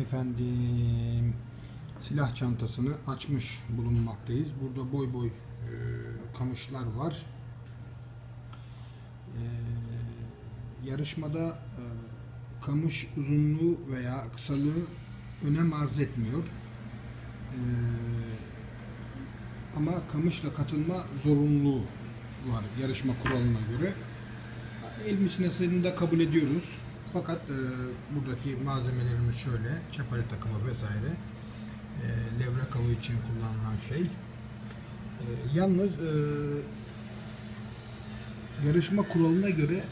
efendim silah çantasını açmış bulunmaktayız. Burada boy boy e, kamışlar var. E, yarışmada e, kamış uzunluğu veya kısalığı önem arz etmiyor. E, ama kamışla katılma zorunluluğu var yarışma kuralına göre. El misinasını da kabul ediyoruz. Fakat e, buradaki malzemelerimiz şöyle, çapali takımı vesaire. E, levrek avı için kullanılan şey. E, yalnız e, yarışma kuralına göre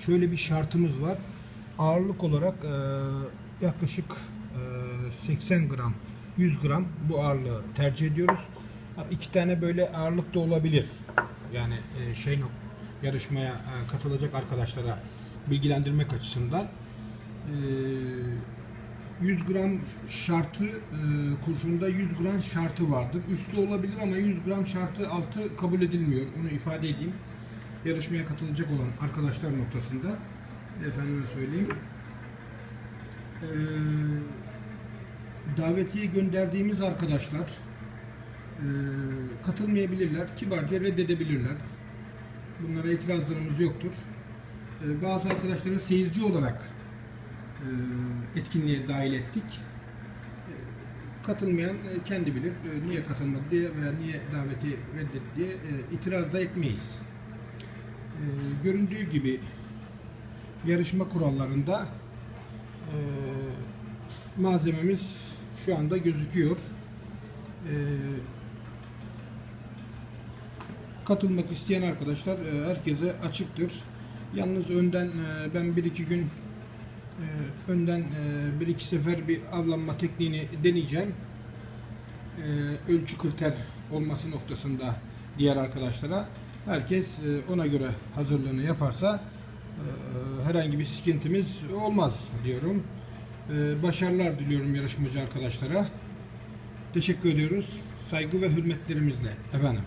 şöyle bir şartımız var. Ağırlık olarak e, yaklaşık e, 80 gram, 100 gram bu ağırlığı tercih ediyoruz. İki tane böyle ağırlık da olabilir. Yani e, şey yarışmaya e, katılacak arkadaşlara bilgilendirmek açısından e, 100 gram şartı e, kurşunda 100 gram şartı vardır. Üstü olabilir ama 100 gram şartı altı kabul edilmiyor. Onu ifade edeyim. Yarışmaya katılacak olan arkadaşlar noktasında efendime söyleyeyim. E, davetiye gönderdiğimiz arkadaşlar e, katılmayabilirler. Kibarca reddedebilirler. Bunlara itirazlarımız yoktur. Bazı arkadaşları seyirci olarak e, etkinliğe dahil ettik. E, katılmayan e, kendi bilir. E, niye katılmadı diye veya niye daveti reddetti diye itiraz da etmeyiz. E, göründüğü gibi yarışma kurallarında malzememiz şu anda gözüküyor. Katılmak isteyen arkadaşlar herkese açıktır. Yalnız önden e, ben bir iki gün e, önden e, bir iki sefer bir avlanma tekniğini deneyeceğim. Ölçü kriter olması noktasında diğer arkadaşlara herkes ona göre hazırlığını yaparsa herhangi bir sıkıntımız olmaz diyorum. Başarılar diliyorum yarışmacı arkadaşlara. Teşekkür ediyoruz. Saygı ve hürmetlerimizle efendim.